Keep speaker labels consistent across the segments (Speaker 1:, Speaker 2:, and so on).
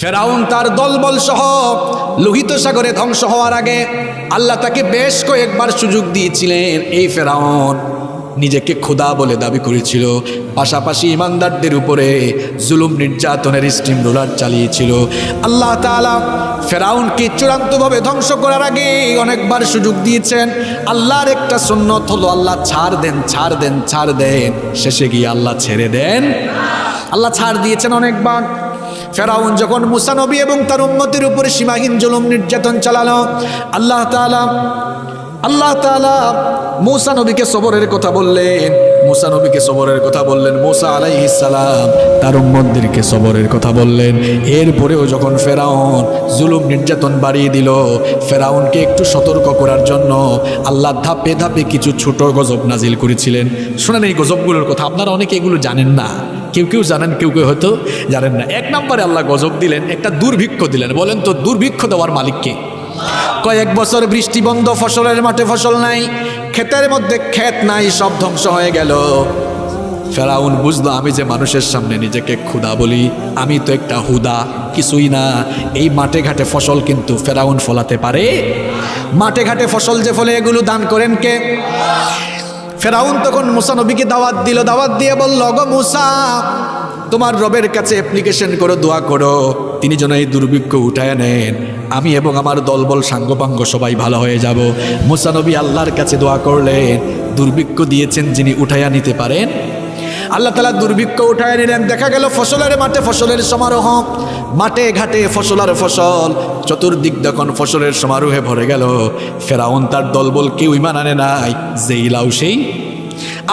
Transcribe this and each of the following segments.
Speaker 1: ফেরাউন তার দলবল সহ লোহিত সাগরে ধ্বংস হওয়ার আগে আল্লাহ তাকে বেশ কয়েকবার সুযোগ দিয়েছিলেন। এই ফেরাউন নিজেকে খোদা বলে দাবি করেছিল, পাশাপাশি ইমানদারদের উপরে জুলুম নির্যাতনের স্টিম রোলার চালিয়েছিল। আল্লাহ তাআলা ফেরাউনকে চূড়ান্তভাবে ধ্বংস করার আগে অনেকবার সুযোগ দিয়েছেন। আল্লাহর একটা সুন্নত হলো, আল্লাহ ছাড় দেন ছাড় দেন ছাড় দেন, শেষে গিয়ে আল্লাহ ছেড়ে দেন। আল্লাহ ছাড় দিয়েছেন অনেকবার। ফেরাউন যখন মুসানবী এবং তার উন্নতির উপরে সীমাহীন জলম নির্যাতন চালাল, আল্লাহ তালা আল্লাহ তালা মুসা নবীকে সবরের কথা বললেন। মুসা নবীকে সবরের কথা বললেন, মুসা আলাইহিস সালাম তার উম্মতদেরকে সবরের কথা বললেন। এরপরেও যখন ফেরাউন জুলুম নির্যাতন বাড়িয়ে দিল, ফেরাউনকে একটু সতর্ক করার জন্য আল্লাহ ধাপে ধাপে কিছু ছোট গজব নাজিল করেছিলেন। শোনেন এই গজবগুলোর কথা, আপনারা অনেকে এগুলো জানেন না। কেউ কেউ জানেন, কেউ কেউ হয়তো জানেন না। এক নম্বরে আল্লাহ গজব দিলেন, একটা দুর্ভিক্ষ দিলেন। বলেন তো, দুর্ভিক্ষ দেওয়ার মালিককে কয়েক বছর বৃষ্টি বন্ধ, ফসলের মাঠে ফসল নাই। ক্ষেতের মধ্যে ক্ষেত নাই, সব ধ্বংস হয়ে গেল। ফেরাউন বুঝলো, আমি যে মানুষের সামনে নিজেকে ক্ষুদা বলি, আমি তো একটা হুদা, কিছুই না। এই মাঠে ঘাটে ফসল কিন্তু ফেরাউন ফলাতে পারে। মাঠে ঘাটে ফসল যে ফলে এগুলো দান করেন কে? ফেরাউন তখন মুসা নবীকে দাওয়াত দিল, দাওয়াত দিয়ে বলল গো মুসা তোমার রবের কাছে অ্যাপ্লিকেশন করো, দোয়া করো। তিনি যেন এই দুর্ভিক্ষ উঠায় নেন। আমি এবং আমার দলবল, সাঙ্গপাঙ্গ সবাই ভালো হয়ে যাব। মুসা নবী আল্লাহর কাছে দোয়া করলেন, দুর্ভিক্ষ দিয়েছেন যিনি উঠাইয়া নিতে পারেন। আল্লাহ তালা দুর্ভিক্ষ উঠায় নিলেন। দেখা গেল ফসলের মাঠে ফসলের সমারোহ। মাঠে ঘাটে ফসল আর ফসল। চতুর্দিক যখন ফসলের সমারোহে ভরে গেল, ফেরাউন তার দলবল কেউ ইমান আনে নাই। যেই লাউ সেই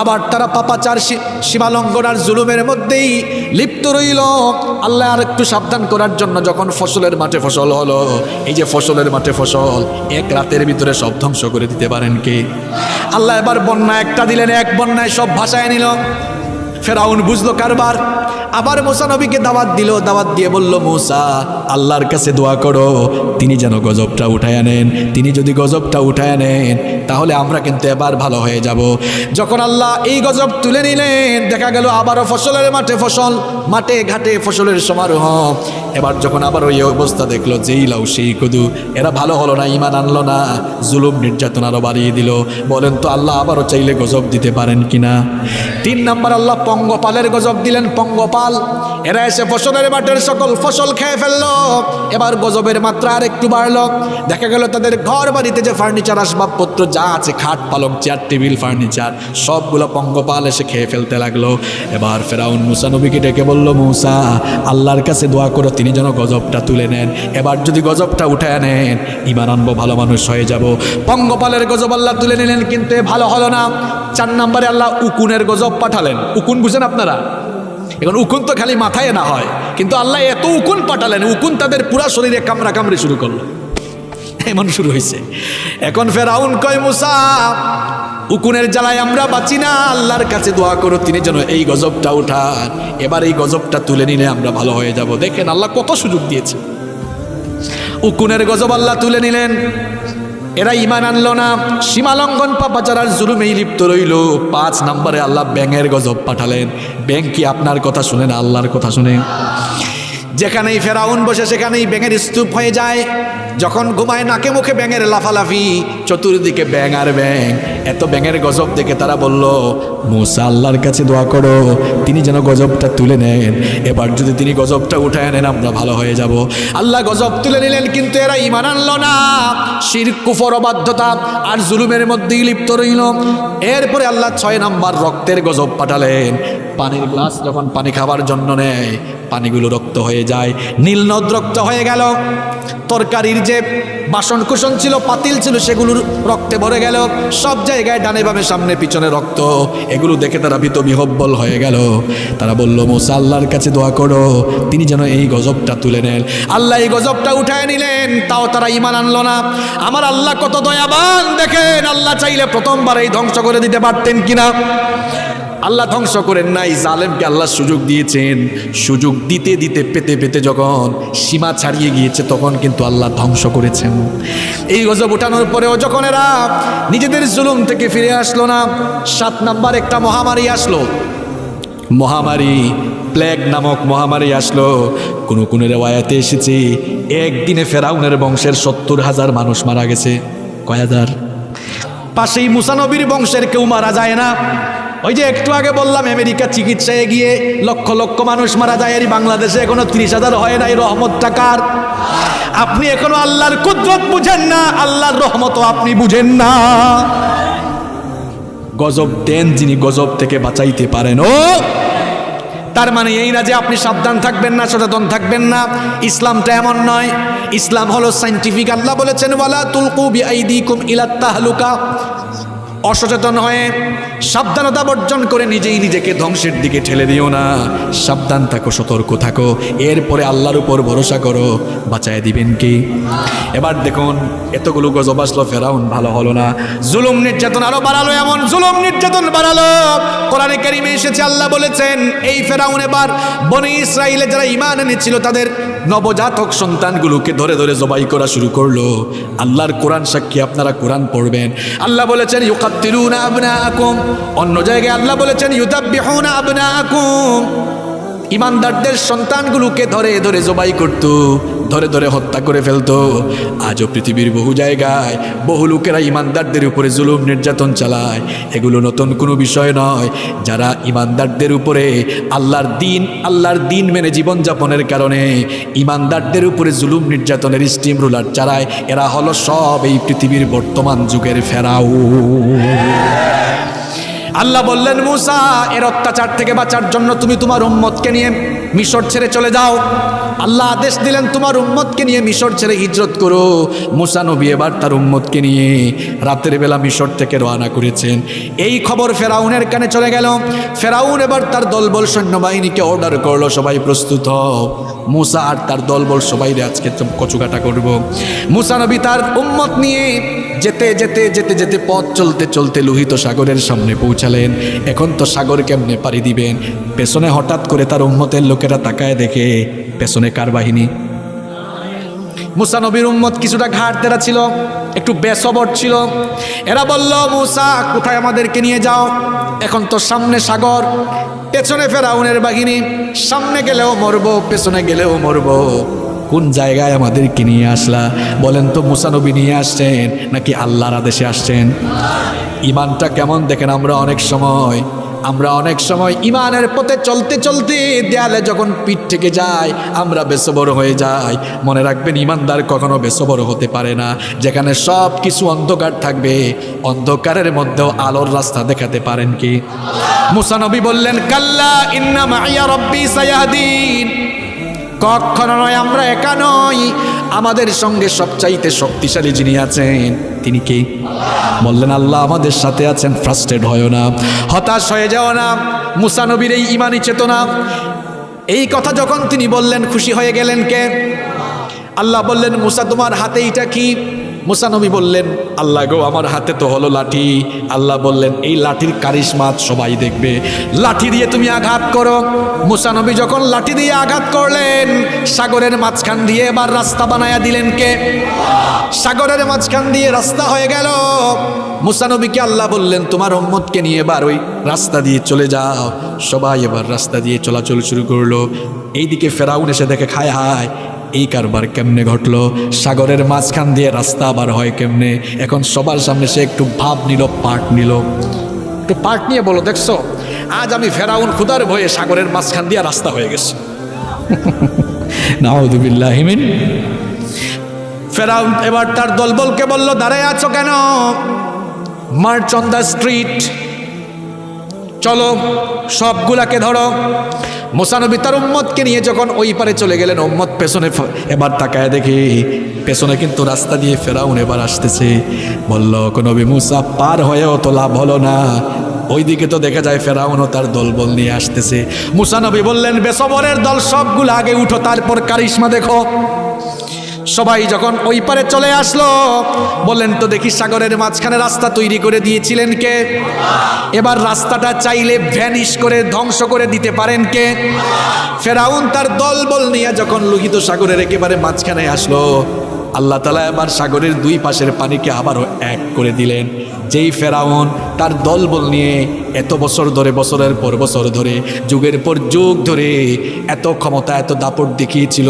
Speaker 1: আবার তারা পাপাচার সীমালঙ্ঘন আর জুলুমের মধ্যেই লিপ্ত রইল। আল্লাহ আর একটু সাবধান করার জন্য যখন ফসলের মাঠে ফসল হলো, এই যে ফসলের মাঠে ফসল, এক রাতের ভিতরে সব ধ্বংস করে দিতে পারেন কে? আল্লাহ এবার বন্যা একটা দিলেন, এক বন্যায় সব ভাসায় নিল। ফেরাউন বুঝলো কারবার। আবার মোসা নবীকে দাওয়াত দিল, দাওয়াত দিয়ে বলল, মোসা, আল্লাহর কাছে দোয়া করো। তিনি যেন গজবটা উঠায় আনেন। তিনি যদি গজবটা উঠায় আনেন, তাহলে আমরা কিন্তু এবার ভালো হয়ে যাব। যখন আল্লাহ এই গজব তুলে নিলেন, দেখা গেল আবারও ফসলের মাঠে ফসল, মাঠে ঘাটে ফসলের সমারোহ। এবার যখন আবার ওই অবস্থা দেখল, যেই লাউ, সেই কদু, এরা ভালো হলো না ইমান আনলো না, জুলুম নির্যাতন আরও বাড়িয়ে দিল। বলেন তো, আল্লাহ আবারও চাইলে গজব দিতে পারেন কিনা? তিন নম্বর, আল্লাহ পঙ্গপালের গজব দিলেন। পঙ্গপাল এরা এসে ফসলের মাঠের সকল ফসল খেয়ে ফেলল। এবার গজবের মাত্রা আর একটু বাড়লো। দেখা গেল তাদের ঘর বাড়িতে যে ফার্নিচার আসবাবপত্র যা আছে, খাট পালং চেয়ার টেবিল ফার্নিচার সবগুলো পঙ্গপাল এসে খেয়ে ফেলতে লাগল। এবার ফেরাউন মুসা নবীকে ডেকে বলল, মুসা, আল্লাহর কাছে দোয়া করো, তিনি যেন গজবটা তুলে নেন। এবার যদি গজবটা উঠায় নেন ইমান আনব, ভালো মানুষ হয়ে যাব। পঙ্গপালের গজব আল্লাহ তুলে নিলেন, কিন্তু ভালো হলো না। চার নম্বরে আল্লাহ উকুনের গজব পাঠালেন। উকুন বুঝেন আপনারা? এখন উকুন তো খালি মাথায় না হয়। কিন্তু আল্লাহ এত উকুন পাঠালেন, উকুন তাদের পুরা শরীরে কামড়া কামড়ি শুরু করল। এমন শুরু হয়েছে। এখন ফেরাউন কয়, মুসা, উকুনের জ্বালায় আমরা বাঁচি না। আল্লাহর কাছে দোয়া করো, তিনি যেন এই গজবটা উঠান। এবার এই গজবটা তুলে নিলে আমরা ভালো হয়ে যাব। দেখেন আল্লাহ কত সুযোগ দিয়েছে। উকুনের গজব আল্লাহ তুলে নিলেন। এরা ইমান আনলো না, সীমালঙ্ঘন পাপাচারার জুলুমেই লিপ্ত রইল। পাঁচ নম্বরে আল্লাহ ব্যাঙের গজব পাঠালেন। ব্যাং কি আপনার কথা শুনে না আল্লাহর কথা শুনে? যেখানেই ফেরাউন বসে, সেখানেই ব্যাঙের স্তূপ হয়ে যায়। যখন ঘুমায়, নাকে মুখে ব্যাঙের লাফালাফি, চতুর্দিকে ব্যাঙ আর ব্যাং এত ব্যাঙের গজব দেখে তারা বলল, মুসা আল্লাহর কাছে দোয়া করো, তিনি যেন গজবটা তুলে নেন। এবার যদি তিনি গজবটা উঠায় নেন, আমরা ভালো হয়ে যাব। আল্লাহ গজব তুলে নিলেন, কিন্তু এরা ইমান আনলো না। শির কুফর, অবাধ্যতা আর জুলুমের মধ্যেই লিপ্ত রইল। এরপরে আল্লাহ ছয় নাম্বার রক্তের গজব পাঠালেন। পানির গ্লাস যখন পানি খাবার জন্য নেয়, পানিগুলো রক্ত হয়ে যায়, নীল নদ রক্ত হয়ে গেল। তরকারির যে বাসন কুসন ছিল, পাতিল ছিল, সেগুলোর রক্তে ভরে গেল। সব জায়গায় ডানে বামে, সামনে পিছনে রক্ত। এগুলো দেখে তারা ভীত বিহব্বল হয়ে গেল। তারা বলল, মোসা, আল্লাহর কাছে দোয়া করো। তিনি যেন এই গজবটা তুলে নেন। আল্লাহ এই গজবটা উঠায় নিলেন, তাও তারা ইমান আনলো না। আমার আল্লাহ কত দয়াবান, দেখেন আল্লাহ চাইলে প্রথমবার এই ধ্বংস করে দিতে পারতেন কিনা। আল্লাহ ধ্বংস করেন নাই, জালেমকে আল্লাহ সুযোগ দিয়েছেন। সুযোগ দিতে দিতে, পেতে পেতে যখন সীমা ছাড়িয়ে গিয়েছে, তখন কিন্তু আল্লাহ ধ্বংস করেছেন। এই গজব উঠানোর পরেও যখন এরা নিজেদের জুলুম থেকে ফিরে আসলো না, সাত নাম্বার একটা মহামারী আসলো। মহামারী, প্লেগ নামক মহামারী আসলো। কোন কোন রেওয়ায়াতে এসেছে, একদিনে ফেরাউনের বংশের সত্তর হাজার মানুষ মারা গেছে। কয় হাজার? পাশেই মুসানবীর বংশের কেউ মারা যায় না। ওই যে একটু আগে বললাম, আমেরিকা চিকিৎসায় গিয়ে লক্ষ লক্ষ মানুষ মারা যায় আর বাংলাদেশে এখনও তিরিশ হাজার হয় নাই রহমত টাকার আপনি এখনও আল্লাহর কুদরত বুঝেন না, আল্লাহর রহমতও আপনি বুঝেন না। গজব দেন যিনি গজব থেকে বাঁচাইতে পারেন, ও! তার মানে এই না যে আপনি সাবধান থাকবেন না, সচেতন থাকবেন না, ইসলামটা এমন নয়। ইসলাম হলো সাইন্টিফিক আল্লাহ বলেছেন, ওয়ালা তুলকু বিআইদিকুম ইলা তাহলুকা। অসচেতন হয়ে সাবধানতা বর্জন করে নিজেই নিজেকে ধ্বংসের দিকে ঠেলে দিও না। সাবধান থাকো, সতর্ক থাকো। এরপরে আল্লাহর উপর ভরসা করো। বাঁচায় দিবেন কি? এবার দেখুন, এতগুলো গজব আসলো ফেরাউন ভালো হলো না। জুলুম নির্যাতন আরও বাড়ালো, এমন জুলুম নির্যাতন বাড়ালো। কোরআনে কারিমে এসেছে, আল্লাহ বলেছেন, এই ফেরাউন এবার বনি ইসরায়েলে যারা ইমান এনেছিল, তাদের নবজাতক সন্তানগুলোকে ধরে ধরে জবাই করা শুরু করল। আল্লাহর কোরআন সাক্ষী, আপনারা কোরআন পড়বেন। আল্লাহ বলেছেন, ইউকাত্তিলুনা আবনাআকুম। অন্য জায়গায় আল্লাহ বলেছেন, ইউদাব্বিহুনা আবনাআকুম। ইমানদারদের সন্তানগুলোকে ধরে ধরে জবাই করত, ধরে ধরে হত্যা করে ফেলতো। আজও পৃথিবীর বহু জায়গায় বহু লোকেরা ইমানদারদের উপরে জুলুম নির্যাতন চালায়। এগুলো নতুন কোনো বিষয় নয়। যারা ইমানদারদের উপরে আল্লাহর দিন আল্লাহর দিন মেনে জীবনযাপনের কারণে ইমানদারদের উপরে জুলুম নির্যাতনের স্টিম রুলার চালায়, এরা হলো সব এই পৃথিবীর বর্তমান যুগের ফেরাও আল্লাহ বললেন, মুসা, এর অত্যাচার থেকে বাঁচার জন্য তুমি তোমার উম্মতকে নিয়ে মিশর ছেড়ে চলে যাও। আল্লাহ আদেশ দিলেন, তোমার উম্মতকে নিয়ে মিশর ছেড়ে হিজরত করো। মুসা নবী এবার তার উম্মতকে নিয়ে রাতের বেলা মিশর থেকে রওনা করেছেন। এই খবর ফেরাউনের কানে চলে গেল। ফেরাউন এবার তার দলবল সৈন্যবাহিনীকে অর্ডার করল, সবাই প্রস্তুত হও। মুসা আর তার দলবল সবাই আজকে কচুকাটা করব। মুসা নবী তার উম্মত নিয়ে যেতে যেতে যেতে যেতে পথ চলতে চলতে লোহিত সাগরের সামনে পৌঁছালেন। এখন তো সাগর কেমনে পাড়ি দিবেন? পেছনে হঠাৎ করে তার উম্মতের লোকেরা তাকায় দেখে, পেছনে কার বাহিনী? মুসা নবীর উম্মত কিছুটা ঘাট তেরা ছিল, একটু বেসবর ছিল। এরা বলল, মুসা, কোথায় আমাদেরকে নিয়ে যাও? এখন তো সামনে সাগর, পেছনে ফেরাউনের বাহিনী। সামনে গেলেও মরবো, পেছনে গেলেও মরবো। কোন জায়গায় আমাদেরকে নিয়ে আসলা? বলেন তো মুসানবী নিয়ে আসছেন নাকি আল্লাহর আদেশে আসছেন? ইমানটা কেমন? দেখেন আমরা অনেক সময়, আমরা অনেক সময় ইমানের পথে চলতে চলতে দেয়ালে যখন পিঠ থেকে যায়, আমরা বেসবর হয়ে যাই। মনে রাখবেন ইমানদার কখনো বেসবর হতে পারে না। যেখানে সব কিছু অন্ধকার থাকবে, অন্ধকারের মধ্যেও আলোর রাস্তা দেখাতে পারেন কি? মুসানবী বললেন, কাল্লা ইন্না মাইয়া রব্বি সায়াদিন কখনো নয়, আমরা একা নই। আমাদের সঙ্গে সবচাইতে শক্তিশালী যিনি আছেন, তিনি কে? বললেন, আল্লাহ আমাদের সাথে আছেন ফ্রাস্টেড হয় না, হতাশ হয়ে যাও না মুসানবীর এই ইমানি চেতনা। এই কথা যখন তিনি বললেন, খুশি হয়ে গেলেন কে? আল্লাহ বললেন, মুসা, তোমার হাতে এটা কি? মুসানবী বললেন, আল্লাহ গো, আমার হাতে তো হলো লাঠি। আল্লাহ বললেন, এই লাঠির কারিশমাত সবাই দেখবে। লাঠি দিয়ে তুমি আঘাত করো। মুসানবী যখন লাঠি দিয়ে আঘাত করলেন, সাগরের মাঝখান দিয়ে এবার রাস্তা বানায়া দিলেন কে? সাগরের মাঝখান দিয়ে রাস্তা হয়ে গেল। মুসানবীকে আল্লাহ বললেন, তোমার উম্মতকে নিয়ে এবার ওই রাস্তা দিয়ে চলে যাও। সবাই এবার রাস্তা দিয়ে চলাচল শুরু করল। এইদিকে ফেরাউন এসে দেখে খায় হায় এই কারবার কেমনে ঘটলো? সাগরের মাঝখান দিয়ে রাস্তা আবার হয় কেমনে? এখন সবার সামনে সে একটু ভাব নিল পাট নিল। একটু পাট নিয়ে বলো, দেখছ? আজ আমি ফেরাউন খুদার ভয়ে সাগরের মাঝখান দিয়ে রাস্তা হয়ে গেছে। নাউদুবিল্লাহিমিন ফেরাউন এবার তার দলবলকে বলল, দাঁড়ায় আছো কেন? মার্চ অন দ্য স্ট্রিট চলো, সবগুলাকে ধরো। মোসানবী তার উম্মতকে নিয়ে যখন ওই পারে চলে গেলেন, উম্মত পেছনে এবার তাকায় দেখি, পেছনে কিন্তু রাস্তা দিয়ে ফেরাউন এবার আসতেছে। বলল নবী মুসা, পার হয়েও তো লাভ হলো না। ওইদিকে তো দেখা যায় ফেরাউনও তার দলবল নিয়ে আসতেছে। মুসানবী বললেন, বেসবরের দল সবগুলো আগে উঠো, তারপর কারিশমা দেখো। সবাই যখন ওই পারে চলে আসলো, বললেন, তো দেখি সাগরের মাঝখানে রাস্তা তৈরি করে দিয়েছিলেন কে? এবার রাস্তাটা চাইলে ভ্যানিশ করে ধ্বংস করে দিতে পারেন কে? ফেরাউন তার দল বল নিয়ে যখন লোহিত সাগরের একেবারে মাঝখানে আসলো আল্লাহ তালা এবার সাগরের দুই পাশের পানিকে আবারও এক করে দিলেন। যেই ফেরাউন তার দলবল নিয়ে এত বছর ধরে, বছরের পর বছর ধরে, যুগের পর যুগ ধরে এত ক্ষমতা, এত দাপট দেখিয়েছিল,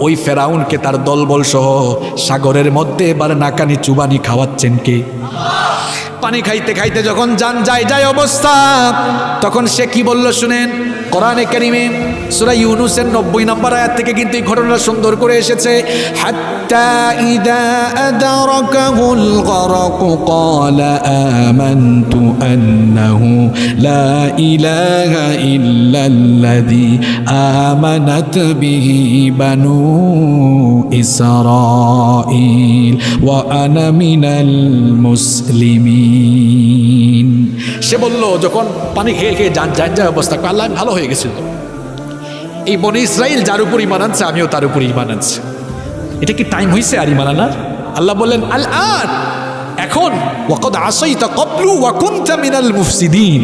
Speaker 1: ওই ফেরাউনকে তার দলবল সহ সাগরের মধ্যে এবার নাকানি চুবানি খাওয়াচ্ছেন কে? পানি খাইতে খাইতে যখন যান, যায় যায় অবস্থা। তখন সে কি বলল শুনেন? কোরআনে কারিমে সূরা ইউনুসের নব্বই নম্বর আয়াত থেকে কিন্তু এই ঘটনাটা সুন্দর করে এসেছে হাত্তা ইদা আদারাকাহুল গরক قال آمنت أنه لا إله إلا الذي آمنت به بنو إسرائيل وأنا من المسلمين সে বলল, যখন পানি খেয়ে খেয়ে যান যান যায় অবস্থা আল্লাহ ভালো হয়ে গেছিল এই বনে ইসরায়েল যার উপর ইমান আনছে, আমিও তার উপর ইমান আনছি। এটা কি টাইম হয়েছে আর ইমান আনার? আল্লাহ বললেন, আল আর এখন, ওয়াকদ আসই তা কবলু ওয়াকুন্তা মিনাল মুফসিদিন।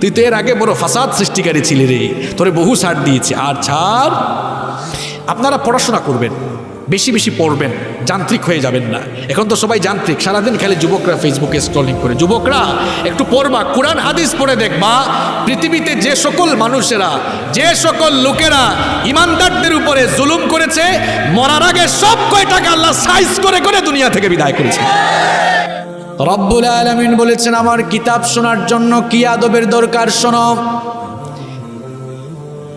Speaker 1: তুই তো এর আগে বড় ফাসাদ সৃষ্টিকারী ছিলি রে, তোরে বহু ছাড় দিয়েছে। আর ছাড়, আপনারা পড়াশোনা করবেন। বেশি বেশি পড়বেন, যান্ত্রিক হয়ে যাবেন না। এখন তো সবাই যান্ত্রিক, সারাদিন খেলে যুবকরা ফেসবুকে স্ক্রলিং করে। যুবকরা, একটু পড়বা, কোরআন, হাদিস পড়ে দেখবা, পৃথিবীতে যে সকল মানুষেরা, যে সকল লোকেরা ইমানদারদের উপরে জুলুম করেছে, মরার আগে সব কয়টাকে আল্লাহ সাইজ করে করে দুনিয়া থেকে বিদায় করেছে। রব্বুল আলমিন বলেছেন, আমার কিতাব শোনার জন্য কি আদবের দরকার শোনো?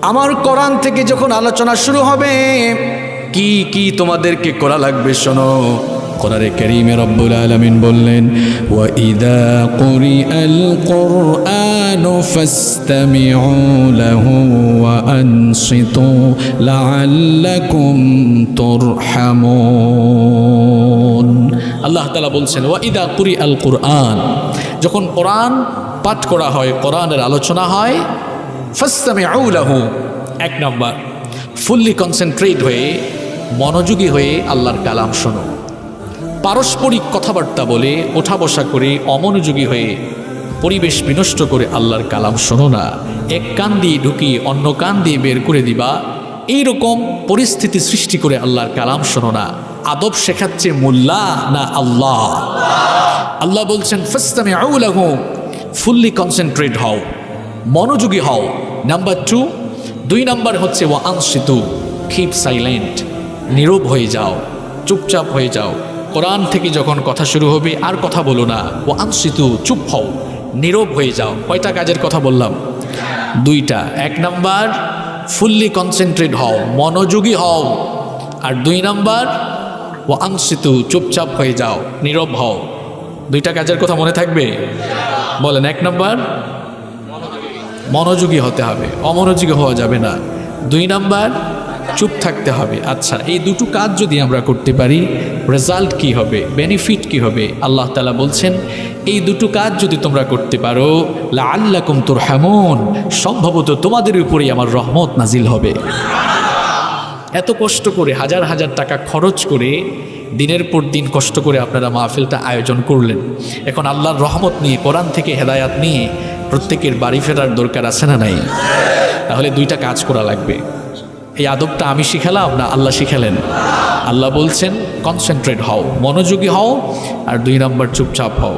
Speaker 1: আমার কোরআন থেকে যখন আলোচনা শুরু হবে কি কি তোমাদেরকে করা লাগবে, শোনো? কোরআনে কারীমে রব্বুল আলামিন বললেন, ওয়া ইদা কুরিআল কুরআনু ফাসতামিউ লাহু ওয়া আনসিতু লাআল্লাকুম তুরহামুন। আল্লাহ তাআলা বলছেন, ওয়া ইদা কুরিআল কুরআন। যখন কোরআন পাঠ করা হয়, কোরআনের আলোচনা হয়, ফাস্তামিউ লাহু, এক নম্বর, ফুললি কনসেন্ট্রেট হয়ে মনোযোগী হয়ে আল্লাহর কালাম শোনো। পারস্পরিক কথাবার্তা বলে ওঠা বসা করে, অমনোযোগী হয়ে পরিবেশ বিনষ্ট করে আল্লাহর কালাম শোনো না। এক কান দিয়ে ঢুকিয়ে অন্য কান দিয়ে বের করে দিবা। এই রকম পরিস্থিতি সৃষ্টি করে আল্লাহর কালাম শোনো না। আদব শেখাচ্ছে মোল্লা না আল্লাহ। আল্লাহ বলছেন ফাস্তামে আউলাহু ফুললি কনসেন্ট্রেট হও, মনোযোগী হও। নাম্বার টু, দুই নাম্বার হচ্ছে ও আনসিতু, কিপ সাইলেন্ট। নীরব হয়ে যাও, চুপচাপ হয়ে যাও। কোরআন থেকে যখন কথা শুরু হবে, আর কথা বলো না। ও আনসিতু, চুপ হও, নীরব হয়ে যাও। কয়টা কাজের কথা বললাম? দুইটা। এক নাম্বার, ফুললি কনসেন্ট্রেট হও, মনোযোগী হও। আর দুই নাম্বার ও আনসিতু, চুপচাপ হয়ে যাও, নীরব হও। দুইটা কাজের কথা মনে থাকবে? বলেন, এক নাম্বার, মনোযোগী হতে হবে। অমনোযোগী হওয়া যাবে না। দুই নাম্বার চুপ থাকতে হবে। আচ্ছা এই দুটো কাজ যদি আমরা করতে পারি রেজাল্ট কি হবে? বেনিফিট কি হবে? আল্লাহ তালা বলছেন, এই দুটো কাজ যদি তোমরা করতে পারো আল্লাহ তোর হেমন সম্ভবত তোমাদের উপরেই আমার রহমত নাজিল হবে। এত কষ্ট করে, হাজার হাজার টাকা খরচ করে, দিনের পর দিন কষ্ট করে আপনারা মাহফিলটা আয়োজন করলেন। এখন আল্লাহর রহমত নিয়ে, কোরআন থেকে হেদায়াত নিয়ে, প্রত্যেকের বাড়ি ফেরার দরকার আছে না নাই? তাহলে দুইটা কাজ করা লাগবে। এই আদবটা আমি শিখালাম না আল্লাহ শিখালেন? আল্লাহ বলছেন কনসেন্ট্রেট হও, মনোযোগী হও আর দুই নম্বর চুপচাপ হও।